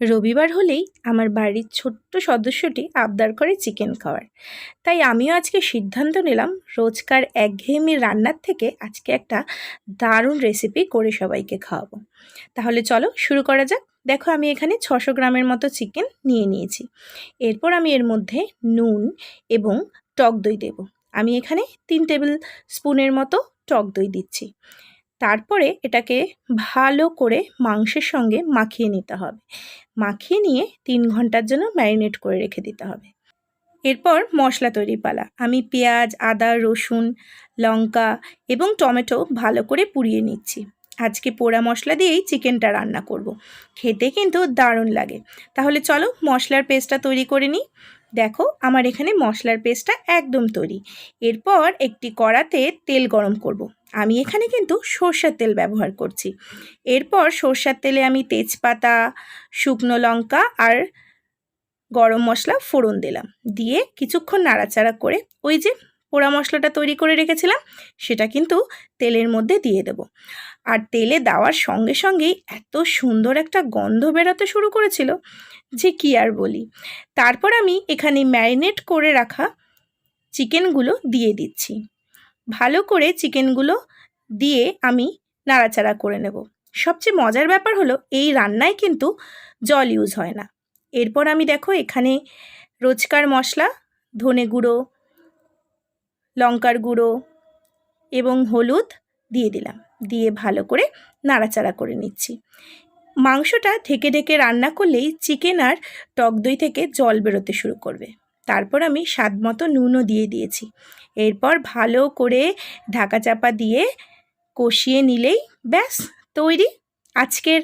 রবিবার হলেই আমার বাড়ির ছোট্ট সদস্যটি আবদার করে চিকেন খাওয়ার। তাই আমিও আজকে সিদ্ধান্ত নিলাম রোজকার একঘেয়েমি রান্নার থেকে আজকে একটা দারুণ রেসিপি করে সবাইকে খাওয়াবো। তাহলে চলো শুরু করা যাক। দেখো আমি এখানে ছশো গ্রামের মতো চিকেন নিয়ে নিয়েছি। এরপর আমি এর মধ্যে নুন এবং টক দই দেব। আমি এখানে তিন টেবিল স্পুনের মতো টক দই দিচ্ছি। তারপরে এটাকে ভালো করে মাংসের সঙ্গে মাখিয়ে নিতে হবে। মাখিয়ে নিয়ে তিন ঘণ্টার জন্য ম্যারিনেট করে রেখে দিতে হবে। এরপর মশলা তৈরি পালা। আমি পেঁয়াজ, আদা, রসুন, লঙ্কা এবং টমেটো ভালো করে পুড়িয়ে নিচ্ছি। আজকে পোড়া মশলা দিয়েই চিকেনটা রান্না করব। খেতে কিন্তু দারুণ লাগে। তাহলে চলো মশলার পেস্টটা তৈরি করে নিই। দেখো, আমার এখানে মশলার পেস্টটা একদম তৈরি। এরপর একটি কড়াতে তেল গরম করব। আমি এখানে কিন্তু সর্ষার তেল ব্যবহার করছি। এরপর সর্ষার তেলে আমি তেজপাতা, শুকনো লঙ্কা আর গরম মশলা ফোড়ন দিলাম। দিয়ে কিছুক্ষণ নাড়াচাড়া করে ওই যে পোড়া মশলাটা তৈরি করে রেখেছিলাম, সেটা কিন্তু তেলের মধ্যে দিয়ে দেব। আর তেলে দেওয়ার সঙ্গে সঙ্গেই এত সুন্দর একটা গন্ধ বেরোতে শুরু করেছিল, যে কি আর বলি। তারপর আমি এখানে ম্যারিনেট করে রাখা চিকেনগুলো দিয়ে দিচ্ছি। ভালো করে চিকেনগুলো দিয়ে আমি নাড়াচাড়া করে নেব। সবচেয়ে মজার ব্যাপার হলো, এই রান্নায় কিন্তু জল ইউজ হয় না। এরপর আমি দেখো এখানে রোজকার মশলা, ধনে গুঁড়ো লঙ্কার গুঁড়ো এবং হলুদ দিয়ে দিলাম। দিয়ে ভালো করে নাড়াচাড়া করে নিচ্ছি। মাংসটা ঢেকে ঢেকে রান্না করলেই চিকেন আর টক দই থেকে জল বেরোতে শুরু করবে। তারপর আমি স্বাদ মতো নুনও দিয়ে দিয়েছি। এরপর ভালো করে ঢাকা চাপা দিয়ে কষিয়ে নিলেই ব্যাস, তৈরি। আজকের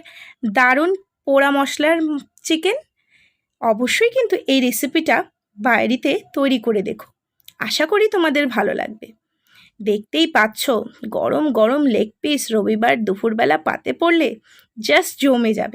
দারুণ পোড়া মশলার চিকেন। অবশ্যই কিন্তু এই রেসিপিটা বাড়িতে তৈরি করে দেখো। আশা করি তোমাদের ভালো লাগবে। দেখতেই পাচ্ছ, গরম গরম লেগ পিস রবিবার দুপুরবেলা পাতে পড়লে জাস্ট জমে যাবে।